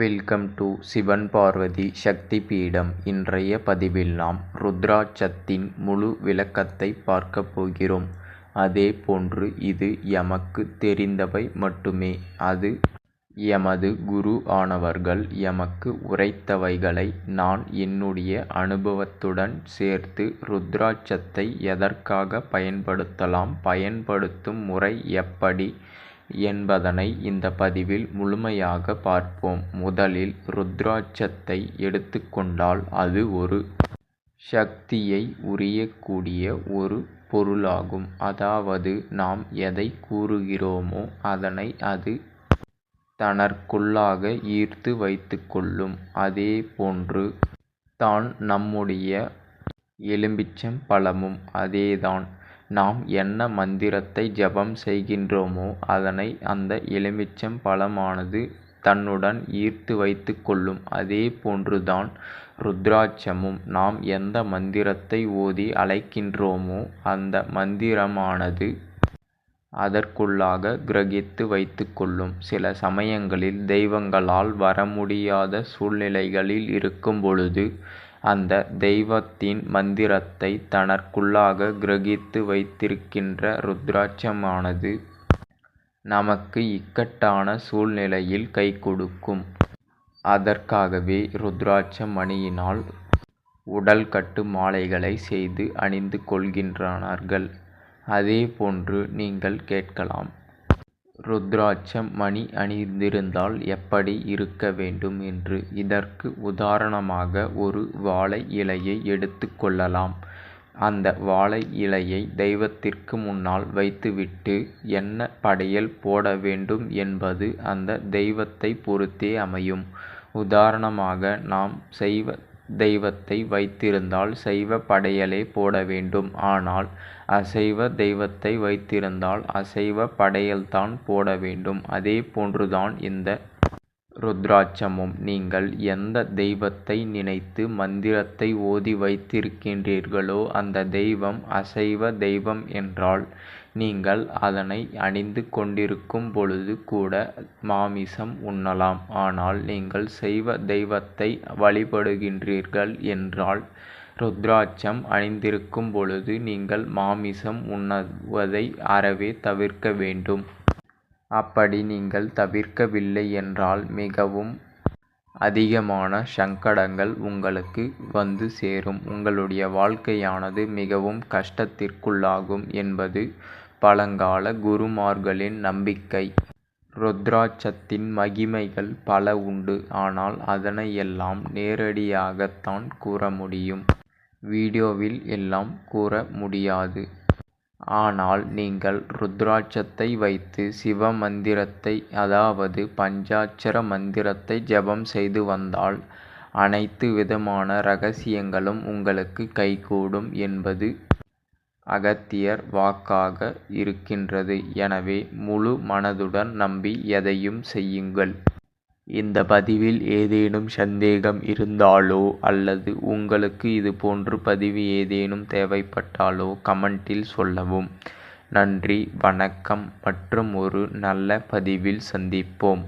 Welcome to Shivan Parvathi சக்தி பீடம் இன்றைய பதிவில் நாம் ருத்ராட்சத்தின் முழு விளக்கத்தை பார்க்க போகிறோம். அதே போன்று இது எமக்கு தெரிந்தவை மட்டுமே. அது எமது குரு ஆனவர்கள் எமக்கு உரைத்தவைகளை நான் என்னுடைய அனுபவத்துடன் சேர்த்து ருத்ராட்சத்தை எதற்காக பயன்படுத்தலாம் பயன்படுத்தும் முறை எப்படி? என்பதனை இந்த பதிவில் முழுமையாக பார்ப்போம். முதலில் ருத்ராட்சத்தை எடுத்துக்கொண்டால் அது ஒரு சக்தியை உரியக்கூடிய ஒரு பொருளாகும். அதாவது நாம் எதை கூறுகிறோமோ அதனை அது தனக்குள்ளாக ஈர்த்து வைத்துக்கொள்ளும் அதே போன்று தான் நம்முடைய எலும்பிச்சம் பழமும் அதேதான். நாம் என்ன மந்திரத்தை ஜபம் செய்கின்றோமோ அதனை அந்த எலுமிச்சம் பழமானது தன்னுடன் ஈர்த்து வைத்து கொள்ளும். அதே போன்றுதான் ருத்ராட்சமும். நாம் எந்த மந்திரத்தை ஓதி அழைக்கின்றோமோ அந்த மந்திரமானது அதற்குள்ளாக கிரகித்து வைத்து கொள்ளும். சில சமயங்களில் தெய்வங்களால் வர முடியாத சூழ்நிலைகளில் இருக்கும் பொழுது அந்த தெய்வத்தின் மந்திரத்தை தனக்குள்ளாக கிரகித்து வைத்திருக்கின்ற ருத்ராட்சமானது நமக்கு இக்கட்டான சூழ்நிலையில் கை கொடுக்கும். அதற்காகவே ருத்ராட்ச மணியினால் உடல் கட்டு மாலைகளை செய்து அணிந்து கொள்கின்றனர்கள் அதே போன்று நீங்கள் கேட்கலாம். ருத்ராட்சம் மணி அணிந்திருந்தால் எப்படி இருக்க வேண்டும் என்று. இதற்கு உதாரணமாக ஒரு வாழை இலையை எடுத்துக்கொள்ளலாம் அந்த வாழை இலையை தெய்வத்திற்கு முன்னால் வைத்துவிட்டு என்ன படையல் போட வேண்டும் என்பது அந்த தெய்வத்தை பொறுத்தே அமையும். உதாரணமாக நாம் செய்வ தெய்வத்தை வைத்திருந்தால் சைவ படையலே போட வேண்டும். ஆனால் அசைவ தெய்வத்தை வைத்திருந்தால் அசைவ படையல்தான் போட வேண்டும். அதே போன்றுதான் இந்த ருத்ராட்சமும் நீங்கள் எந்த தெய்வத்தை நினைத்து மந்திரத்தை ஓதி வைத்திருக்கின்றீர்களோ அந்த தெய்வம் அசைவ தெய்வம் என்றால் நீங்கள் அதனை அணிந்து கொண்டிருக்கும் பொழுது கூட மாமிசம் உண்ணலாம். ஆனால் நீங்கள் சைவ தெய்வத்தை வழிபடுகின்றீர்கள் என்றால் ருத்ராட்சம் அணிந்திருக்கும் பொழுது நீங்கள் மாமிசம் உண்ணுவதை அறவே தவிர்க்க வேண்டும். அப்படி நீங்கள் தவிர்க்கவில்லை என்றால் மிகவும் அதிகமான சங்கடங்கள் உங்களுக்கு வந்து சேரும். உங்களுடைய வாழ்க்கையானது மிகவும் கஷ்டத்திற்குள்ளாகும் என்பது பழங்கால குருமார்களின் நம்பிக்கை. ருத்ராட்சத்தின் மகிமைகள் பல உண்டு. ஆனால் அதனை எல்லாம் நேரடியாகத்தான் கூற முடியும். வீடியோவில் எல்லாம் கூற முடியாது. ஆனால் நீங்கள் ருத்ராட்சத்தை வைத்து சிவ மந்திரத்தை அதாவது பஞ்சாட்சர மந்திரத்தை ஜபம் செய்து வந்தால் அனைத்து விதமான ரகசியங்களும் உங்களுக்கு கைகூடும் என்பது அகத்தியர் வாக்காக இருக்கின்றது. எனவே முழு மனதுடன் நம்பி எதையும் செய்யுங்கள். இந்த பதிவில் ஏதேனும் சந்தேகம் இருந்தாலோ அல்லது உங்களுக்கு இது போன்று பதிவு ஏதேனும் தேவைப்பட்டாலோ கமெண்டில் சொல்லவும். நன்றி வணக்கம் மற்றும் ஒரு நல்ல பதிவில் சந்திப்போம்.